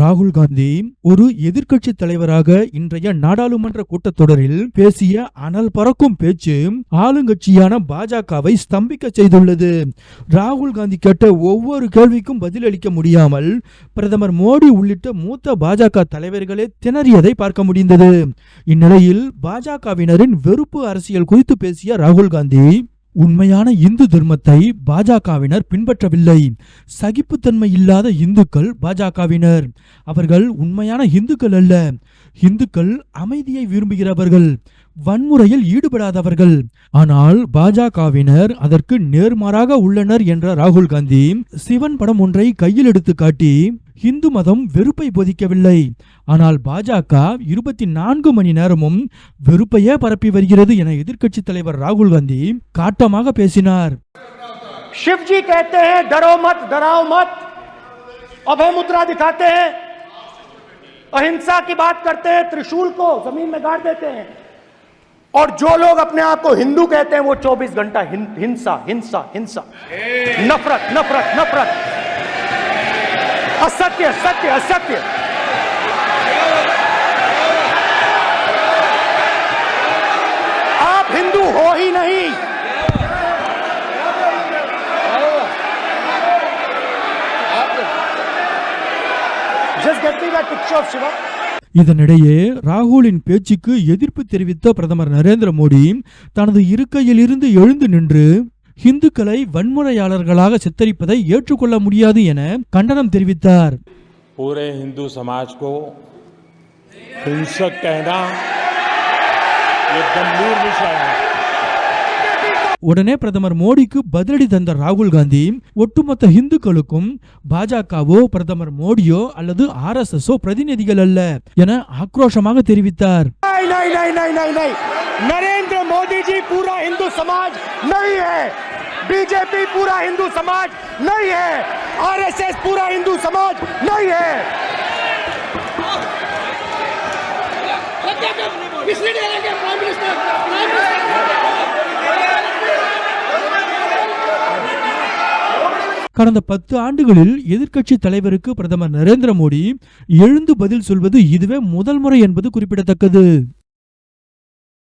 ராகுல் காந்தி ஒரு எதிர்க்கட்சி தலைவராக இன்றைய நாடாளுமன்ற கூட்டத்தொடரில் பேசிய அனல் பறக்கும் பேச்சு ஆளுங்கட்சியான பாஜகவை ஸ்தம்பிக்க செய்துள்ளது. ராகுல் காந்தி கேட்ட ஒவ்வொரு கேள்விக்கும் பதிலளிக்க முடியாமல் பிரதமர் மோடி உள்ளிட்ட மூத்த பாஜக தலைவர்களே திணறியதை பார்க்க முடிந்தது. இந்நிலையில் பாஜகவினரின் வெறுப்பு அரசியல் குறித்து பேசிய ராகுல் காந்தி உண்மையான இந்து தர்மத்தை பாஜகவினர் பின்பற்றவில்லை. சகிப்புத்தன்மை இல்லாத இந்துக்கள் பாஜகவினர். அவர்கள் உண்மையான இந்துக்கள் அல்ல. இந்துக்கள் அமைதியை விரும்புகிறவர்கள். வன்முறையில் ஈடுபடாதவர்கள். ஆனால் பாஜகவினர் அதற்கு நேர்மாறாக உள்ளனர் என்ற ராகுல் காந்தி சிவன் படம் ஒன்றை கையில் எடுத்து காட்டி இந்து மதம் வெறுப்பை போதிக்கவில்லை ஆனால் பாஜக இருபத்தி நான்கு மணி நேரமும் வெறுப்பையே பரப்பி வருகிறது என எதிர்க்கட்சி தலைவர் ராகுல் காந்தி காட்டமாக பேசினார் शिव जी कहते हैं डरो मत डराओ मत अभय मुद्रा दिखाते हैं अहिंसा की बात करते हैं त्रिशूल को जमीन में गाड़ देते हैं और जो लोग अपने आप को हिंदू कहते हैं वो 24 घंटा हिं- हिंसा हिंसा हिंसा नफरत नफरत नफरत असत्य सत्य असत्य आप हिंदू हो ही नहीं Just get me that picture of Shiva. இதனிடையே ராகுலின் பேச்சுக்கு எதிர்ப்பு தெரிவித்த பிரதமர் நரேந்திர மோடி தனது இருக்கையில் இருந்து எழுந்து நின்று ஹிந்துக்களை வன்முறையாளர்களாக சித்தரிப்பதை ஏற்றுக்கொள்ள முடியாது என கண்டனம் தெரிவித்தார். பூரே ஹிந்து சமாஜ் உடனே பிரதமர் மோடிக்கு பதிலடி தந்த ராகுல் காந்தி ஒட்டுமொத்த இந்துக்களுக்கும் பாஜகவோ பிரதமர் மோடியோ அல்லது ஆர் எஸ் எஸ் பிரதிநிதிகள் அல்ல என ஆக்ரோஷமாக தெரிவித்தார். नहीं नहीं नहीं नहीं नहीं नहीं नरेंद्र मोदी जी पूरा हिंदू समाज नहीं है बीजेपी पूरा हिंदू समाज नहीं है आरएसएस पूरा हिंदू समाज नहीं है किसने डालेंगे प्राइम मिनिस्टर प्राइम मिनिस्टर கடந்த பத்து ஆண்டுகளில் எதிர்க்கட்சி தலைவருக்கு பிரதமர் நரேந்திர மோடி எழுந்து பதில் சொல்வது இதுவே முதல் முறை என்பது குறிப்பிடத்தக்கது